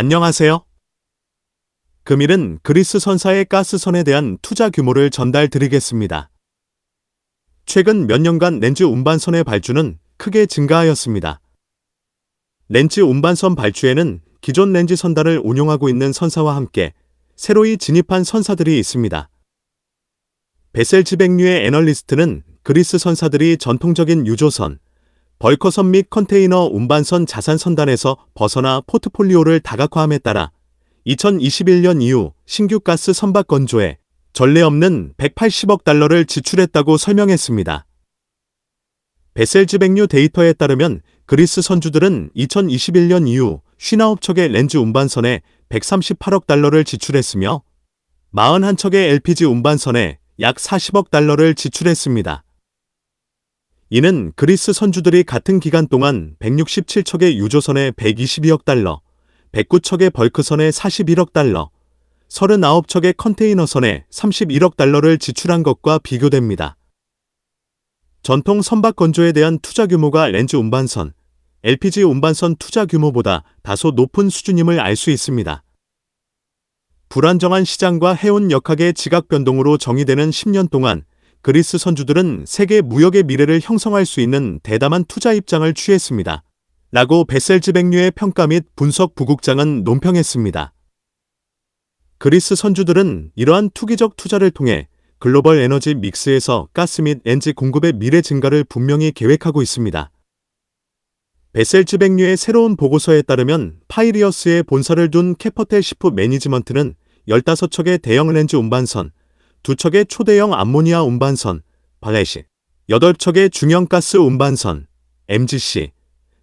안녕하세요. 금일은 그리스 선사의 가스선에 대한 투자 규모를 전달 드리겠습니다. 최근 몇 년간 렌즈 운반선의 발주는 크게 증가하였습니다. 렌즈 운반선 발주에는 기존 렌즈 선단을 운용하고 있는 선사와 함께 새로이 진입한 선사들이 있습니다. 베셀즈백류의 애널리스트는 그리스 선사들이 전통적인 유조선, 벌커선 및 컨테이너 운반선 자산 선단에서 벗어나 포트폴리오를 다각화함에 따라 2021년 이후 신규 가스 선박 건조에 전례 없는 180억 달러를 지출했다고 설명했습니다. 베셀즈 백류 데이터에 따르면 그리스 선주들은 2021년 이후 59척의 렌즈 운반선에 138억 달러를 지출했으며 41척의 LPG 운반선에 약 40억 달러를 지출했습니다. 이는 그리스 선주들이 같은 기간 동안 167척의 유조선에 122억 달러, 109척의 벌크선에 41억 달러, 39척의 컨테이너선에 31억 달러를 지출한 것과 비교됩니다. 전통 선박 건조에 대한 투자 규모가 렌즈 운반선, LPG 운반선 투자 규모보다 다소 높은 수준임을 알 수 있습니다. 불안정한 시장과 해운 역학의 지각 변동으로 정의되는 10년 동안 그리스 선주들은 세계 무역의 미래를 형성할 수 있는 대담한 투자 입장을 취했습니다. 라고 베셀즈백류의 평가 및 분석 부국장은 논평했습니다. 그리스 선주들은 이러한 투기적 투자를 통해 글로벌 에너지 믹스에서 가스 및 엔지 공급의 미래 증가를 분명히 계획하고 있습니다. 베셀즈백류의 새로운 보고서에 따르면 파이리어스에 본사를 둔 캐퍼텔 시프 매니지먼트는 15척의 대형 렌즈 운반선, 2척의 초대형 암모니아 운반선, 발레시, 8척의 중형가스 운반선, MGC,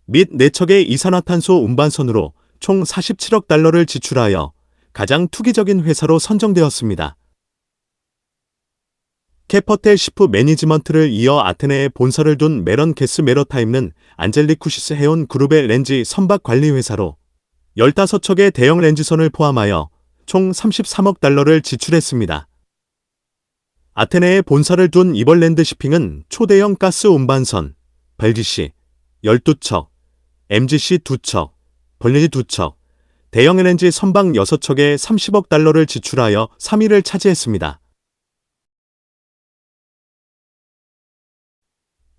및 4척의 이산화탄소 운반선으로 총 47억 달러를 지출하여 가장 투기적인 회사로 선정되었습니다. 캐퍼텔 시프 매니지먼트를 이어 아테네에 본사를 둔 메런 게스 메러타임은 안젤리쿠시스 해온 그룹의 렌즈 선박 관리 회사로 15척의 대형 렌즈선을 포함하여 총 33억 달러를 지출했습니다. 아테네에 본사를 둔 이벌랜드 시핑은 초대형 가스 운반선, 벨지시 12척, MGC 2척, 벌리지 2척, 대형 LNG 선박 6척에 30억 달러를 지출하여 3위를 차지했습니다.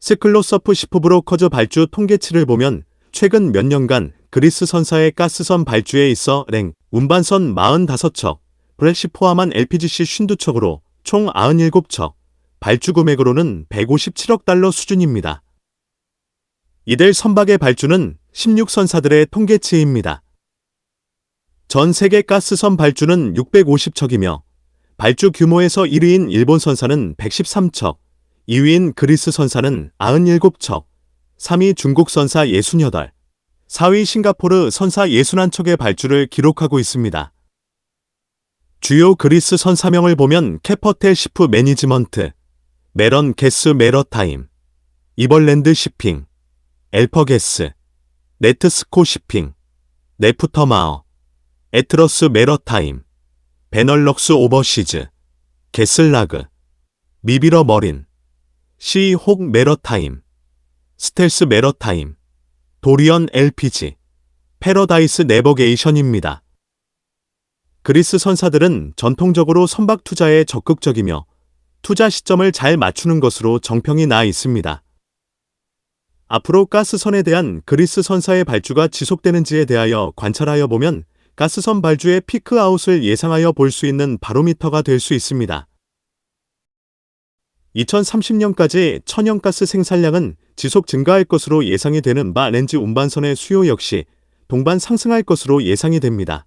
스클로서프 시프브로커즈 발주 통계치를 보면 최근 몇 년간 그리스 선사의 가스선 발주에 있어 랭, 운반선 45척, 브렉시 포함한 LPGC 52척으로 총 97척, 발주 금액으로는 157억 달러 수준입니다. 이들 선박의 발주는 16선사들의 통계치입니다. 전 세계 가스선 발주는 650척이며 발주 규모에서 1위인 일본 선사는 113척, 2위인 그리스 선사는 97척, 3위 중국 선사 68, 4위 싱가포르 선사 61척의 발주를 기록하고 있습니다. 주요 그리스 선사명을 보면 캐퍼텔 시프 매니지먼트, 메런 게스 메러타임, 이벌랜드 시핑, 엘퍼게스, 네트스코 시핑, 네프터마어, 에트러스 메러타임, 베널럭스 오버시즈, 게슬라그, 미비러 머린, 시혹 메러타임, 스텔스 메러타임, 도리언 LPG, 패러다이스 내버게이션입니다. 그리스 선사들은 전통적으로 선박 투자에 적극적이며 투자 시점을 잘 맞추는 것으로 정평이 나 있습니다. 앞으로 가스선에 대한 그리스 선사의 발주가 지속되는지에 대하여 관찰하여 보면 가스선 발주의 피크아웃을 예상하여 볼 수 있는 바로미터가 될 수 있습니다. 2030년까지 천연가스 생산량은 지속 증가할 것으로 예상이 되는 바 렌즈 운반선의 수요 역시 동반 상승할 것으로 예상이 됩니다.